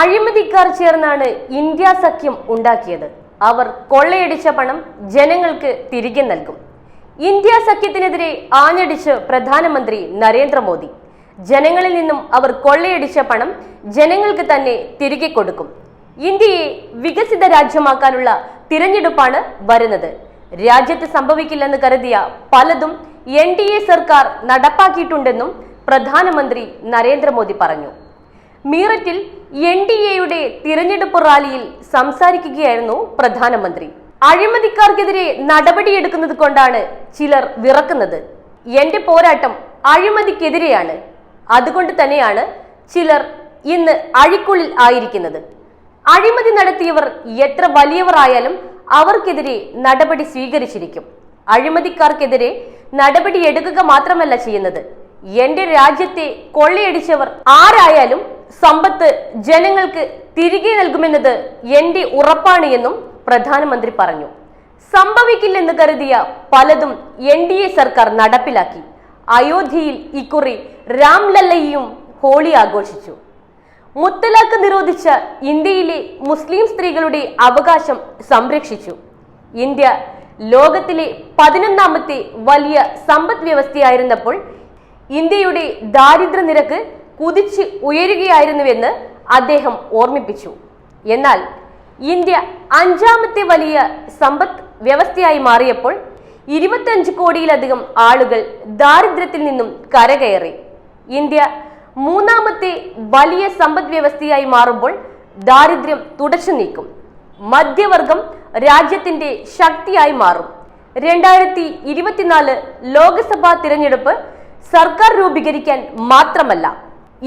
അഴിമതിക്കാർ ചേർന്നാണ് ഇന്ത്യ സഖ്യം ഉണ്ടാക്കിയത്. അവർ കൊള്ളയടിച്ച പണം ജനങ്ങൾക്ക് തിരികെ നൽകും. ഇന്ത്യ സഖ്യത്തിനെതിരെ ആഞ്ഞടിച്ച് പ്രധാനമന്ത്രി നരേന്ദ്രമോദി. ജനങ്ങളിൽ നിന്നും അവർ കൊള്ളയടിച്ച പണം ജനങ്ങൾക്ക് തന്നെ തിരികെ കൊടുക്കും. ഇന്ത്യയെ വികസിത രാജ്യമാക്കാനുള്ള തിരഞ്ഞെടുപ്പാണ് വരുന്നത്. രാജ്യത്ത് സംഭവിക്കില്ലെന്ന് കരുതിയ പലതും എൻ സർക്കാർ നടപ്പാക്കിയിട്ടുണ്ടെന്നും പ്രധാനമന്ത്രി നരേന്ദ്രമോദി പറഞ്ഞു. മീററ്റിൽ എൻ ഡി എയുടെ തിരഞ്ഞെടുപ്പ് റാലിയിൽ സംസാരിക്കുകയായിരുന്നു പ്രധാനമന്ത്രി. അഴിമതിക്കാർക്കെതിരെ നടപടിയെടുക്കുന്നത് കൊണ്ടാണ് ചിലർ വിറക്കുന്നത്. എന്റെ പോരാട്ടം അഴിമതിക്കെതിരെയാണ്. അതുകൊണ്ട് തന്നെയാണ് ചിലർ ഇന്ന് അഴിക്കുള്ളിൽ ആയിരിക്കുന്നത്. അഴിമതി നടത്തിയവർ എത്ര വലിയവർ ആയാലും അവർക്കെതിരെ നടപടി സ്വീകരിച്ചിരിക്കും. അഴിമതിക്കാർക്കെതിരെ നടപടിയെടുക്കുക മാത്രമല്ല ചെയ്യുന്നത്. എന്റെ രാജ്യത്തെ കൊള്ളയടിച്ചവർ ആരായാലും സമ്പത്ത് ജനങ്ങൾക്ക് തിരികെ നൽകുമെന്നത് എന്റെ ഉറപ്പാണ് എന്നും പ്രധാനമന്ത്രി പറഞ്ഞു. സംഭവിക്കില്ലെന്ന് കരുതിയ പലതും എൻ ഡി എ സർക്കാർ നടപ്പിലാക്കി. അയോധ്യയിൽ ഇക്കുറി രാംലല്ലയും ഹോളി ആഘോഷിച്ചു. മുത്തലാഖ് നിരോധിച്ച ഇന്ത്യയിലെ മുസ്ലിം സ്ത്രീകളുടെ അവകാശം സംരക്ഷിച്ചു. ഇന്ത്യ ലോകത്തിലെ പതിനൊന്നാമത്തെ വലിയ സമ്പദ് വ്യവസ്ഥയായിരുന്നപ്പോൾ ഇന്ത്യയുടെ ദാരിദ്ര്യ നിരക്ക് കുതിച്ച് ഉയരുകയായിരുന്നുവെന്ന് അദ്ദേഹം ഓർമ്മിപ്പിച്ചു. എന്നാൽ ഇന്ത്യ അഞ്ചാമത്തെ വലിയ സമ്പദ് വ്യവസ്ഥയായി മാറിയപ്പോൾ ഇരുപത്തഞ്ച് കോടിയിലധികം ആളുകൾ ദാരിദ്ര്യത്തിൽ നിന്നും കരകയറി. ഇന്ത്യ മൂന്നാമത്തെ വലിയ സമ്പദ് വ്യവസ്ഥയായി മാറുമ്പോൾ ദാരിദ്ര്യം തുടച്ചു നീക്കും. മധ്യവർഗം രാജ്യത്തിന്റെ ശക്തിയായി മാറും. രണ്ടായിരത്തി ഇരുപത്തിനാല് ലോക്സഭാ തിരഞ്ഞെടുപ്പ് സർക്കാർ രൂപീകരിക്കാൻ മാത്രമല്ല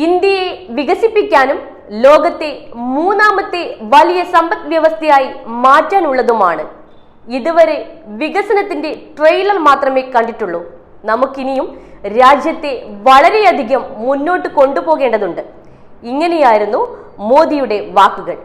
ഇന്ത്യയെ വികസിപ്പിക്കാനും ലോകത്തെ മൂന്നാമത്തെ വലിയ സമ്പദ് വ്യവസ്ഥയായി മാറ്റാനുള്ളതുമാണ്. ഇതുവരെ വികസനത്തിന്റെ ട്രെയിലർ മാത്രമേ കണ്ടിട്ടുള്ളൂ. നമുക്കിനിയും രാജ്യത്തെ വളരെയധികം മുന്നോട്ട് കൊണ്ടുപോകേണ്ടതുണ്ട്. ഇങ്ങനെയായിരുന്നു മോദിയുടെ വാക്കുകൾ.